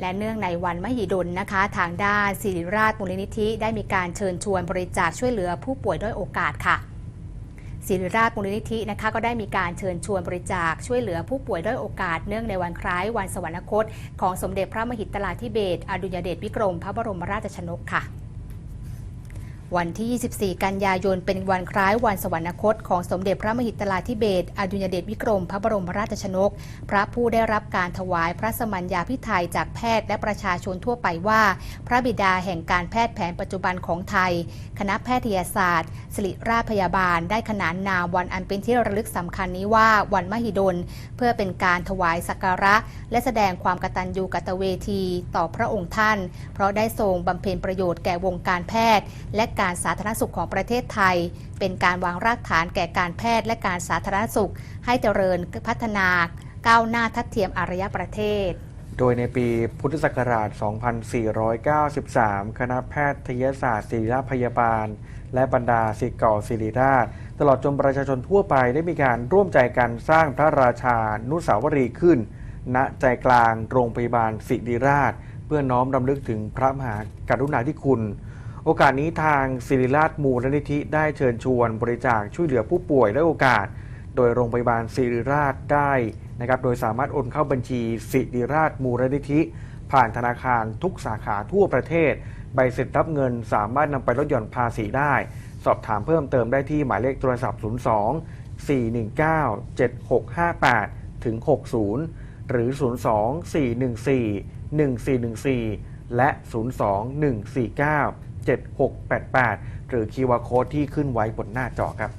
และเนื่องในวันมหิดลนะคะ ทางด้านศิริราชมูลนิธิ ได้มีการเชิญชวนบริจาคช่วยเหลือผู้ป่วยด้อยโอกาสค่ะศิริราชมูลนิธินะคะก็ได้มีการเชิญชวนบริจาคช่วยเหลือผู้ป่วยด้อยโอกาส เนื่องในวันคล้ายวันสวรรคต ของสมเด็จพระมหิตลาธิเบศรอดุญเดชวิกรมพระบรมราชชนกค่ะ วันที่ 24 กันยายน เป็นวันคล้ายวันสวรรคต ของสมเด็จพระมหิตลาธิเบศอดุลยเดชวิกรม พระบรมราชชนก พระผู้ได้รับการถวายพระสมัญญาพิไทยจากแพทย์และประชาชนทั่วไปว่า พระบิดาแห่งการแพทย์แผนปัจจุบันของไทย คณะแพทยศาสตร์ศิริราชพยาบาล ได้ขนานนามวันอันเป็นที่ระลึกสำคัญนี้ว่าวันมหิดล เพื่อเป็นการถวายสักการะ และแสดงความกตัญญูกตเวที ต่อพระองค์ท่าน เพราะได้ทรงบำเพ็ญประโยชน์แก่วงการแพทย์ และการสาธารณสุขของประเทศไทย เป็นการวางรากฐานแก่การแพทย์และการสาธารณสุข ให้เจริญพัฒนาก้าวหน้าทัดเทียมอารยประเทศ โดยในปีพุทธศักราช 2493 คณะแพทยศาสตร์ศิริราชพยาบาล และบรรดาศิษย์เก่าศิริราช ตลอดจนประชาชนทั่วไปได้มีการร่วมใจกันสร้างพระราชานุสาวรีย์ขึ้น ณใจกลางโรงพยาบาลศิริราช เพื่อน้อมรำลึกถึงพระมหากรุณาธิคุณ โอกาสนี้ทางศิริราชมูลนิธิได้เชิญชวนบริจาคช่วยเหลือผู้ป่วยและโอกาส โดยโรงพยาบาลศิริราชได้นะครับ โดยสามารถโอนเข้าบัญชีศิริราชมูลนิธิ ผ่านธนาคารทุกสาขาทั่วประเทศ ใบเสร็จรับเงินสามารถนำไปลดหย่อนภาษีได้ สอบถามเพิ่มเติมได้ที่หมายเลขโทรศัพท์ 02 419 7658ถึง60 หรือ 02 414 1414 และ 02 149 7688 หรือคีย์วาโค้ดที่ขึ้นไว้บนหน้าจอครับ